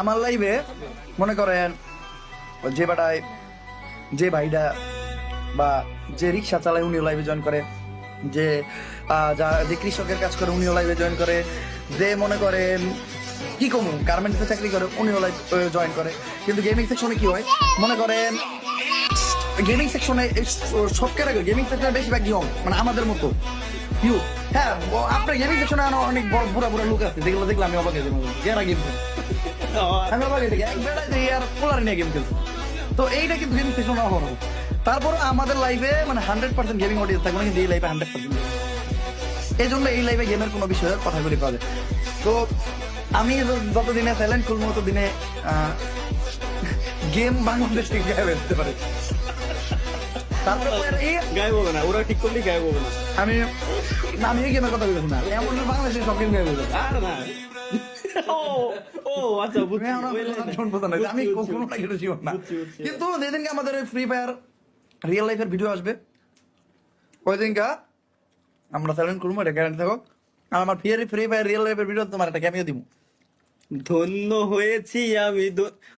আমার লাইভে মনে করেন, যে বাটায় যে ভাইটা বা যে রিক্সা চালায় উনিও লাইভে জয়েন করে, যে যা কৃষকের কাজ করে উনিও লাইভে জয়েন করে, যে মনে করেন, কি কমু গার্মেন্টসে চাকরি করে, উনিও লাইভ জয়েন করে। কিন্তু গেমিং সেকশনে কি হয়? মনে করেন গেমিং সেকশনে সব ক্যাটাগরি গেমিং সেকশনে বেশিরভাগ ইয়ং মানে আমাদের মতো। ইউ হ্যাঁ আপনার গেমিং সেকশনে অনেক বড়, বুড়া বুড়া লোক আছে, যেগুলো দেখলে আমি অবাক হয়ে গেম অবাক হয়ে থাকি এক বেলায় দেখি আর পোলার নিয়ে গেম আমাদের লাইভে মানে হান্ড্রেড পার্সেন্ট গেমিং অডিয়েন্স থাকবে কিন্তু এই লাইভে হান্ড্রেড পার্সেন্ট এই জন্য এই লাইভে গেমের কোনো বিষয়ে কথা বলি পাওয়া তো আমি যতদিনে স্যালেন্ট খুলবো ততদিনে গেম বাংলাদেশ থেকে গায়েব হয়ে যেতে পারে এই- না। ওরা ঠিক করলে গায়েব হবে না আমি আমি গেমের কথা বলছি না এমন বাংলাদেশের সব গেম আর না। ও আচ্ছা বুঝছি আমি কখনো বুঝছি। না শিওর। কিন্তু যেদিনকে আমাদের ফ্রি ফায়ার রিয়েল লাইফের ভিডিও আসবে ওই দিনকা আমরা চ্যালেঞ্জ করব এটা গ্যারান্টি থাকো আর আমার ফ্রি ফ্রি ফায়ার রিয়েল লাইফের ভিডিও তোমার একটা ক্যামিও দিব ধন্য হয়েছি আমি